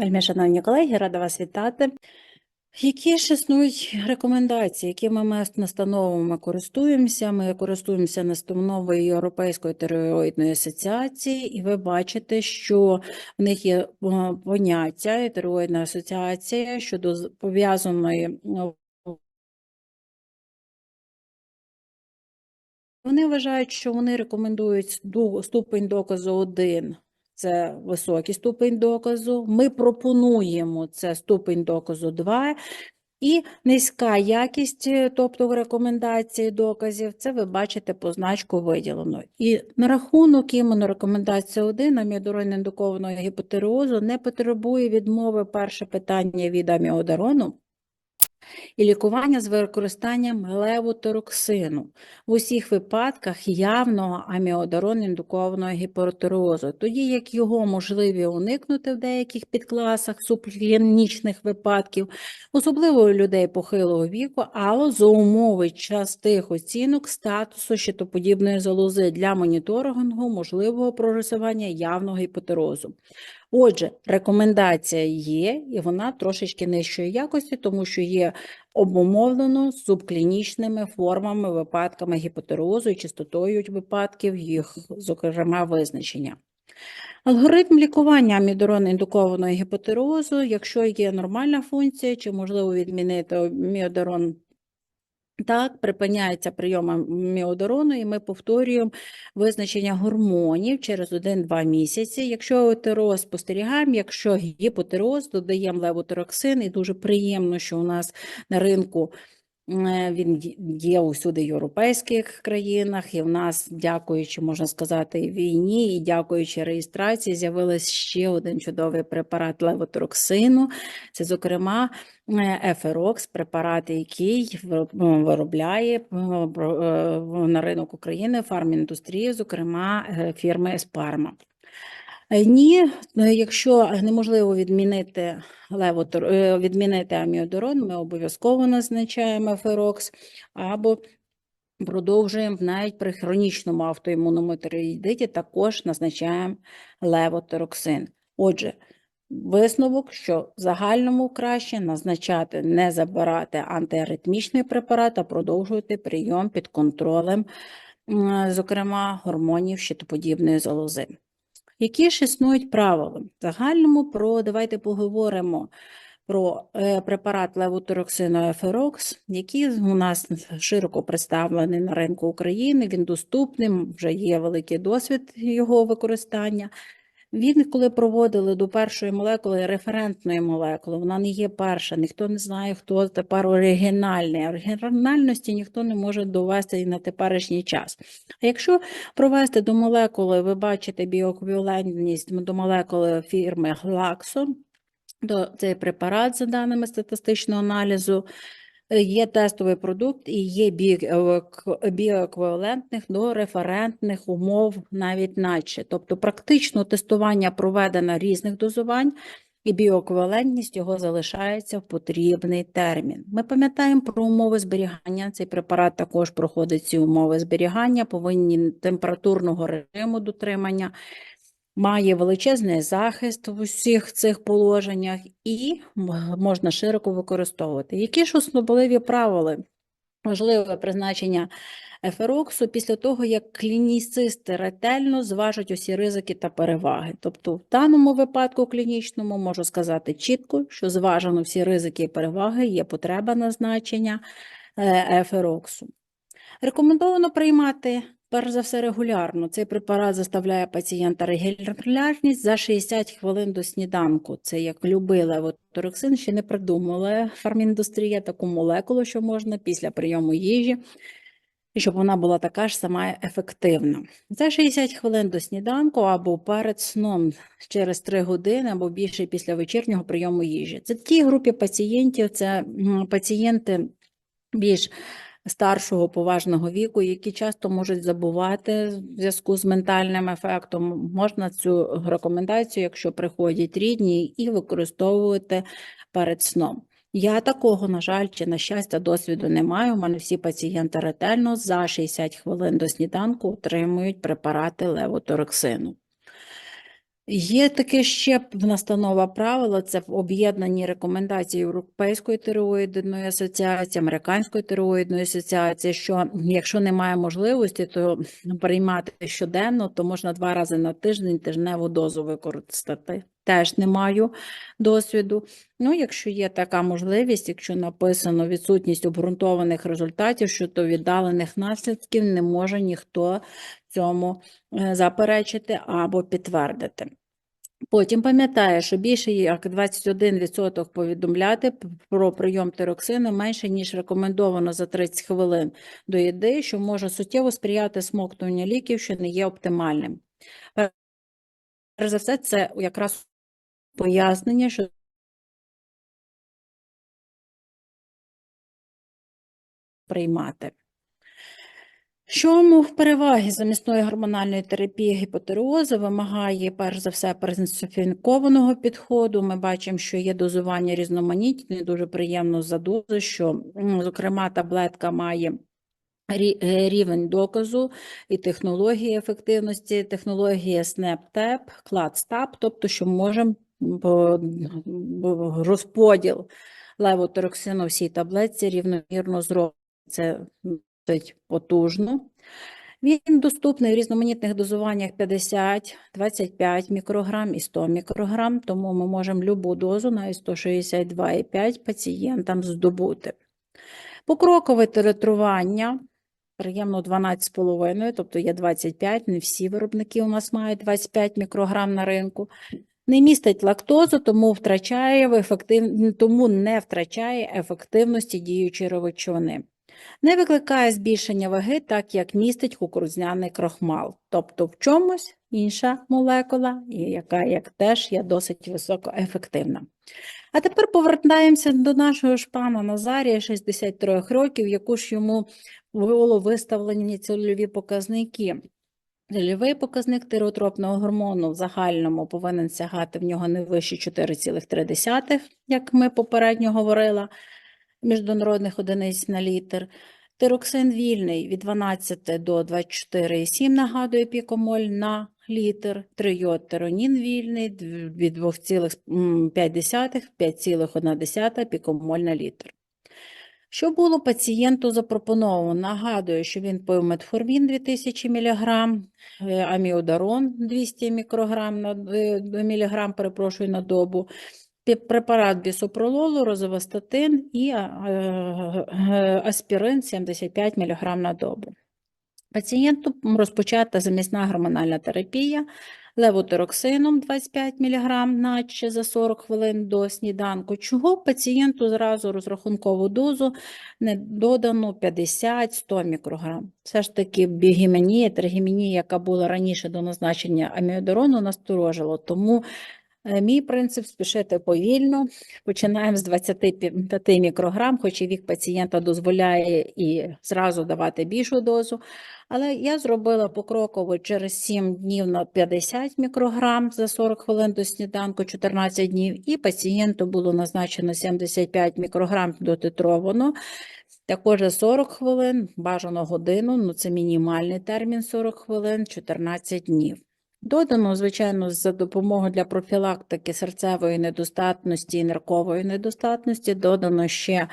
Вельми шановні колеги, рада вас вітати. Які ж існують рекомендації, якими ми настановами користуємося? Ми користуємося настановою Європейської тиреоїдної асоціації, і ви бачите, що в них є е, поняття тиреоїдна асоціація щодо пов'язаної ну, Вони вважають, що вони рекомендують ступень доказу 1 – це високий ступень доказу. Ми пропонуємо це ступень доказу 2 і низька якість, е, тобто рекомендації доказів, це ви бачите позначку виділено. І на рахунок іменно рекомендації 1 аміодорон індукованого гіпотереозу не потребує відмови перше питання від аміодарону і лікування з використанням левотероксину в усіх випадках явного аміодарон індукованого гіпертереозу, тоді як його можливі уникнути в деяких підкласах субклінічних випадків, особливо у людей похилого віку, але за умови частих оцінок статусу щитоподібної залози для моніторингу можливого прогресування явного гіпотерозу. Отже, рекомендація є, і вона трошечки нижчої якості, тому що є обумовлено субклінічними формами, випадками гіпотерозу і частотою випадків їх, зокрема, визначення. Алгоритм лікування амідорон-індукованої гіпотерозу, якщо є нормальна функція, чи можливо відмінити міодарон так, припиняється прийом міодорону, і ми повторюємо визначення гормонів через 1-2 місяці. Якщо отероз спостерігаємо, якщо гіпотероз, додаємо левотероксин, і дуже приємно, що у нас на ринку він є- усюди європейських країнах, і в нас, дякуючи, можна сказати, війні, і дякуючи реєстрації, з'явився ще один чудовий препарат левотероксину. Це, зокрема, е, Еферокс, препарат, який ну, виробляє е, е, на ринок України фарміндустрії, зокрема е, фірми Еспарма. Е, Ні, е, якщо неможливо відмінити левотор, е, відмінити аміодорон, ми обов'язково назначаємо Еферокс або продовжуємо навіть при хронічному автоімунному тиреїдиті також назначаємо левотероксин. Отже, Висновок, що в загальному краще назначати, не забирати антиаритмічний препарат, а продовжувати прийом під контролем, зокрема, гормонів щитоподібної залози. Які ж існують правила? В загальному про давайте поговоримо про е, препарат левотероксину Еферокс, який у нас широко представлений на ринку України. Він доступний, вже є великий досвід його використання. Він, коли проводили до першої молекули, референтної молекули, вона не є перша, ніхто не знає, хто тепер оригінальний. Оригінальності ніхто не може довести і на теперішній час. А якщо провести до молекули, ви бачите біоеквівалентність до молекули фірми Glaxo, то цей препарат, за даними статистичного аналізу, є тестовий продукт і є біоек- біоеквівалентних до референтних умов навіть наче. Тобто практично тестування проведено різних дозувань, і біоеквівалентність його залишається в потрібний термін. Ми пам'ятаємо про умови зберігання. Цей препарат також проходить ці умови зберігання, повинні температурного режиму дотримання має величезний захист в усіх цих положеннях і можна широко використовувати. Які ж особливі правила? Важливе призначення ефероксу після того, як клініцисти ретельно зважать усі ризики та переваги. Тобто, в даному випадку клінічному можу сказати чітко, що зважено всі ризики і переваги, є потреба назначення е, ефероксу. Рекомендовано приймати, перш за все, регулярно. Цей препарат заставляє пацієнта регулярність за 60 хвилин до сніданку. Це як любий левотороксин, ще не придумала фарміндустрія таку молекулу, що можна після прийому їжі, щоб вона була така ж сама ефективна. За 60 хвилин до сніданку або перед сном через 3 години або більше після вечірнього прийому їжі. Це ті групі пацієнтів, це пацієнти більш старшого поважного віку, які часто можуть забувати в зв'язку з ментальним ефектом. Можна цю рекомендацію, якщо приходять рідні, і використовувати перед сном. Я такого, на жаль, чи на щастя, досвіду не маю. У мене всі пацієнти ретельно за 60 хвилин до сніданку отримують препарати левотороксину. Є таке ще настанова правила, це в об'єднані рекомендації Європейської тиреоїдної асоціації, Американської тиреоїдної асоціації, що якщо немає можливості, то приймати щоденно, то можна два рази на тиждень тижневу дозу використати. Теж не маю досвіду. Ну, якщо є така можливість, якщо написано відсутність обґрунтованих результатів щодо віддалених наслідків, не може ніхто цьому е, заперечити або підтвердити. Потім пам'ятає, що більше як 21% повідомляти про прийом тироксину менше, ніж рекомендовано за 30 хвилин до їди, що може суттєво сприяти смоктуванню ліків, що не є оптимальним. Перш за все, це якраз пояснення, що приймати. В Чому переваги замісної гормональної терапії гіпотереозу вимагає, перш за все, персоніфікованого підходу. Ми бачимо, що є дозування різноманітні, дуже приємно за дози, що, зокрема, таблетка має е, рівень доказу і технології ефективності, технологія SNAP-TAP, CLAD-STAP, тобто, що можемо по- розподіл левотероксину в цій таблетці рівномірно зробити. Це досить потужно. Він доступний в різноманітних дозуваннях 50, 25 мікрограм і 100 мікрограм, тому ми можемо любу дозу, навіть 162,5 пацієнтам здобути. Покрокове титрування приємно 12,5, тобто є 25, не всі виробники у нас мають 25 мікрограм на ринку. Не містить лактозу, тому втрачає ефектив... тому не втрачає ефективності діючої речовини. Не викликає збільшення ваги, так як містить кукурудзяний крохмал, тобто в чомусь інша молекула, яка як теж є досить високоефективна. А тепер повертаємося до нашого ж пана Назарія, 63 років, яку ж йому було виставлені цільові показники. Цільовий показник тиреотропного гормону в загальному повинен сягати в нього не вище 4,3, як ми попередньо говорили, міжнародних одиниць на літр. Тироксин вільний від 12 до 24,7 нагадує пікомоль на літр. Трийодтиронін вільний від 2,5 5,1 пікомоль на літр. Що було пацієнту запропоновано? Нагадую, що він пив метформін 2000 мг, аміодарон 200 мікрограм на е, міліграм, перепрошую, на добу, препарат бісопрололу, розовостатин і а, е, аспірин 75 мг на добу. Пацієнту розпочата замісна гормональна терапія левотероксином 25 мг наче за 40 хвилин до сніданку, чого пацієнту зразу розрахункову дозу не додано 50-100 мікрограм. Все ж таки бігіменія, тригіменія, яка була раніше до назначення аміодорону, насторожила. Тому е, мій принцип спішити повільно. Починаємо з 25 мікрограм, хоч і вік пацієнта дозволяє і зразу давати більшу дозу. Але я зробила покроково через 7 днів на 50 мікрограм за 40 хвилин до сніданку, 14 днів, і пацієнту було назначено 75 мікрограм дотитровано. Також за 40 хвилин, бажано годину, ну це мінімальний термін 40 хвилин, 14 днів. Додано, звичайно, за допомогою для профілактики серцевої недостатності і ниркової недостатності, додано ще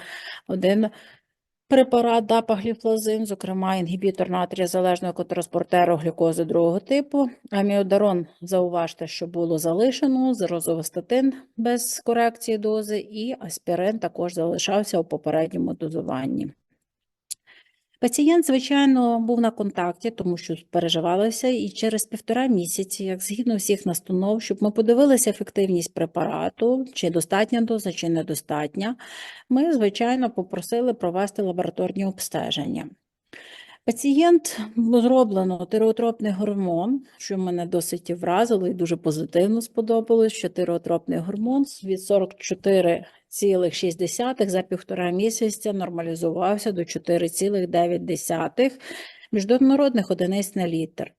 один препарат дапагліфлозин, зокрема інгібітор натрія залежного транспортеру глюкози другого типу. Аміодарон, зауважте, що було залишено, розовостатин без корекції дози, і аспірин також залишався у попередньому дозуванні. Пацієнт, звичайно, був на контакті, тому що переживалося, і через півтора місяці, як згідно всіх настанов, щоб ми подивилися ефективність препарату, чи достатня доза, чи недостатня, ми, звичайно, попросили провести лабораторні обстеження. Пацієнт було зроблено тиреотропний гормон, що мене досить вразило і дуже позитивно сподобалось, що тиреотропний гормон від 44,6 за півтора місяця нормалізувався до 4,9 міжнародних одиниць на літр.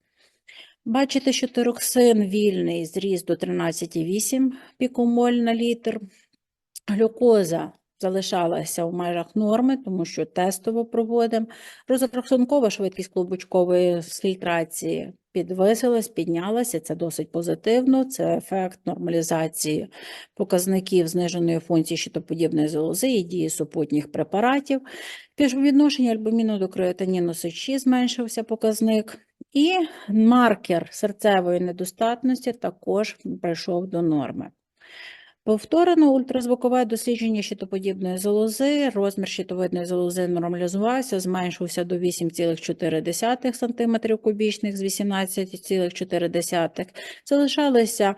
Бачите, що тироксин вільний зріс до 13,8 пікомоль на літр, глюкоза залишалася в межах норми, тому що тестово проводимо. Розрахункова швидкість клубочкової фільтрації підвисилась, піднялася. Це досить позитивно. Це ефект нормалізації показників зниженої функції щитоподібної залози і дії супутніх препаратів. Співвідношення альбуміну до креатиніну сечі зменшився показник. І маркер серцевої недостатності також прийшов до норми. Повторено ультразвукове дослідження щитоподібної залози, розмір щитовидної залози нормалізувався, зменшився до 8,4 см кубічних з 18,4 Залишалися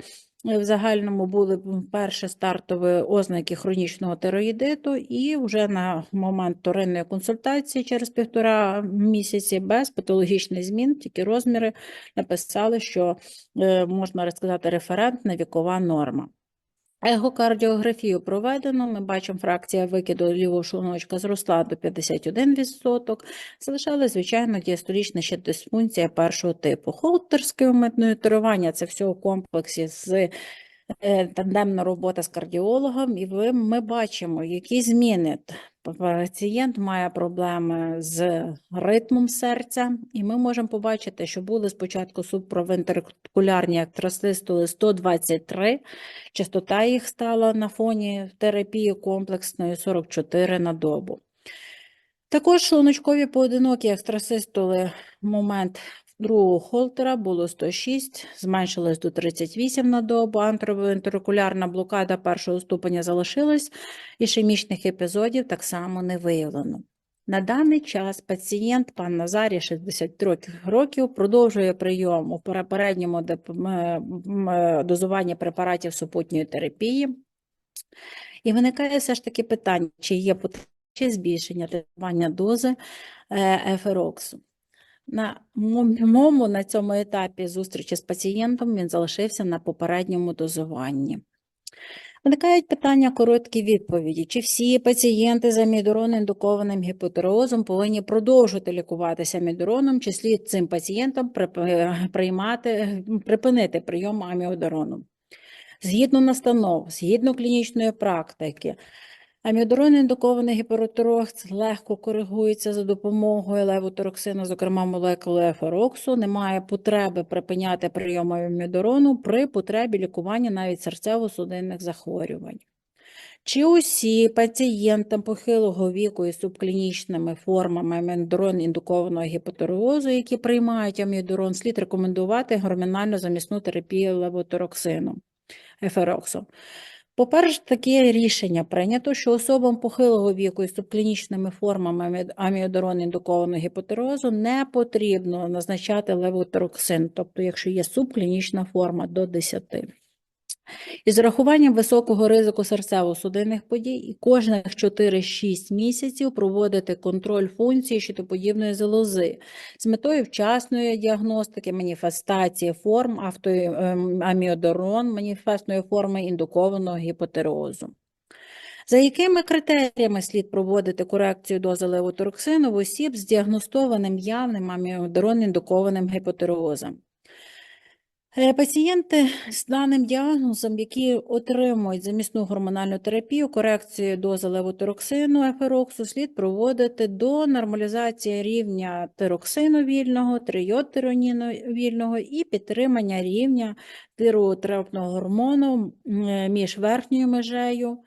е, в загальному були перші стартові ознаки хронічного тироїдиту, і вже на момент вторинної консультації через півтора місяці без патологічних змін, тільки розміри написали, що е, можна сказати референтна вікова норма. Егокардіографію проведено. Ми бачимо, фракція викиду лівого шлуночка зросла до 51%. Залишали, звичайно, діастолічна ще дисфункція першого типу. Холтерське моніторування – це все у комплексі з е, тандемна робота з кардіологом, і ми бачимо, які зміни. Пацієнт має проблеми з ритмом серця, і ми можемо побачити, що були спочатку субправентрикулярні актросистоли 123, частота їх стала на фоні терапії комплексної 44 на добу. Також шлуночкові поодинокі екстрасистоли момент другого холтера було 106, зменшилось до 38 на добу, антровентрикулярна блокада першого ступеня залишилась, ішемічних епізодів так само не виявлено. На даний час пацієнт, пан Назарій, 63 років, продовжує прийом у попередньому дозуванні препаратів супутньої терапії. І виникає все ж таки питання, чи є потреба збільшення тестування дози е, ефероксу. На моєму на цьому етапі зустрічі з пацієнтом він залишився на попередньому дозуванні. Виникають питання короткі відповіді. Чи всі пацієнти з амідорон-індукованим гіпотереозом повинні продовжувати лікуватися амідороном, чи слід цим пацієнтам приймати, припинити прийом аміодорону? Згідно настанов, згідно клінічної практики, Аміодорон індукований гіперотирокс легко коригується за допомогою левотороксину, зокрема молекули ефероксу. Немає потреби припиняти прийом аміодорону при потребі лікування навіть серцево-судинних захворювань. Чи усі пацієнтам похилого віку із субклінічними формами аміодорон індукованого гіпотереозу, які приймають аміодорон, слід рекомендувати гормонально замісну терапію левотороксином, ефероксом. По-перше, таке рішення прийнято, що особам похилого віку із субклінічними формами аміодорон індукованого гіпотерозу не потрібно назначати левотероксин, тобто, якщо є субклінічна форма до 10. Із урахуванням високого ризику серцево-судинних подій і кожних 4-6 місяців проводити контроль функції щитоподібної залози з метою вчасної діагностики, маніфестації форм автоаміодорон, ем, маніфестної форми індукованого гіпотереозу. За якими критеріями слід проводити корекцію дози левотороксину в осіб з діагностованим явним аміодорон індукованим гіпотереозом? Е, пацієнти з даним діагнозом, які отримують замісну гормональну терапію, корекцію дози левотероксину, ефероксу, слід проводити до нормалізації рівня тироксину вільного, трийодтироніну вільного і підтримання рівня тироотропного гормону е, між верхньою межею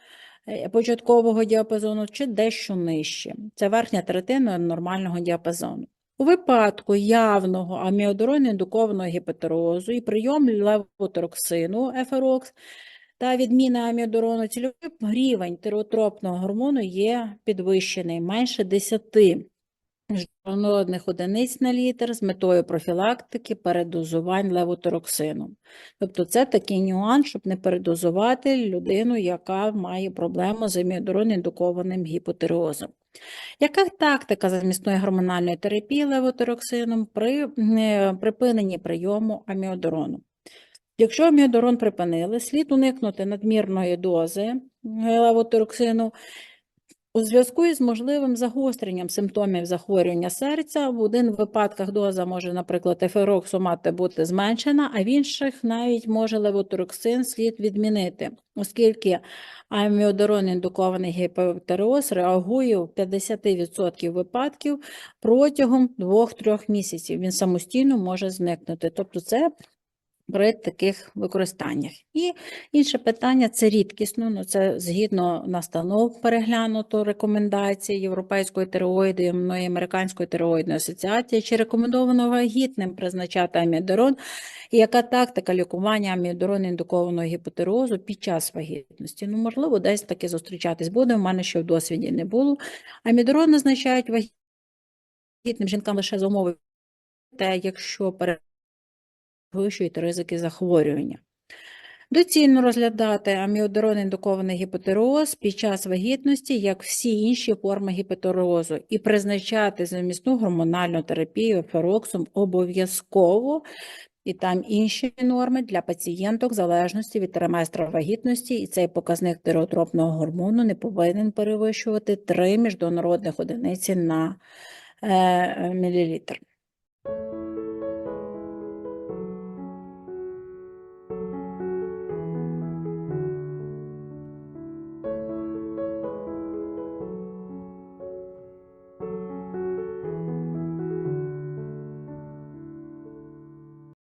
е, початкового діапазону чи дещо нижче. Це верхня третина нормального діапазону. У випадку явного аміодорон-індукованого гіпотерозу і прийом левотороксину еферокс та відміна аміодорону цільовий рівень тиреотропного гормону є підвищений менше 10 жирнородних одиниць на літр з метою профілактики передозувань левотороксину. Тобто це такий нюанс, щоб не передозувати людину, яка має проблему з аміодорон-індукованим гіпотереозом. Яка тактика замісної гормональної терапії левотероксином при припиненні прийому аміодорону? Якщо аміодорон припинили, слід уникнути надмірної дози левотероксину У зв'язку із можливим загостренням симптомів захворювання серця, в один випадках доза може, наприклад, ефероксу мати бути зменшена, а в інших навіть може левотороксин слід відмінити, оскільки аміодарон індукований гіпотереоз реагує в 50% випадків протягом 2-3 місяців. Він самостійно може зникнути. Тобто це при таких використаннях. І інше питання це рідкісно, ну це згідно настанов переглянуто рекомендацій Європейської тиреоїдної, Американської тиреоїдної асоціації, чи рекомендовано вагітним призначати амідарон, і яка тактика лікування амідарон індукованого гіпотереозу під час вагітності. Ну, можливо, десь таки зустрічатись буде, в мене ще в досвіді не було. Амідарон назначають вагітним жінкам лише за умови, те, якщо пере підвищують ризики захворювання. Доцільно розглядати аміодарон індукований гіпотереоз під час вагітності, як всі інші форми гіпотереозу, і призначати замісну гормональну терапію ефероксом обов'язково, і там інші норми для пацієнток в залежності від триместра вагітності, і цей показник тиреотропного гормону не повинен перевищувати 3 міжнародних одиниці на е, мілілітр.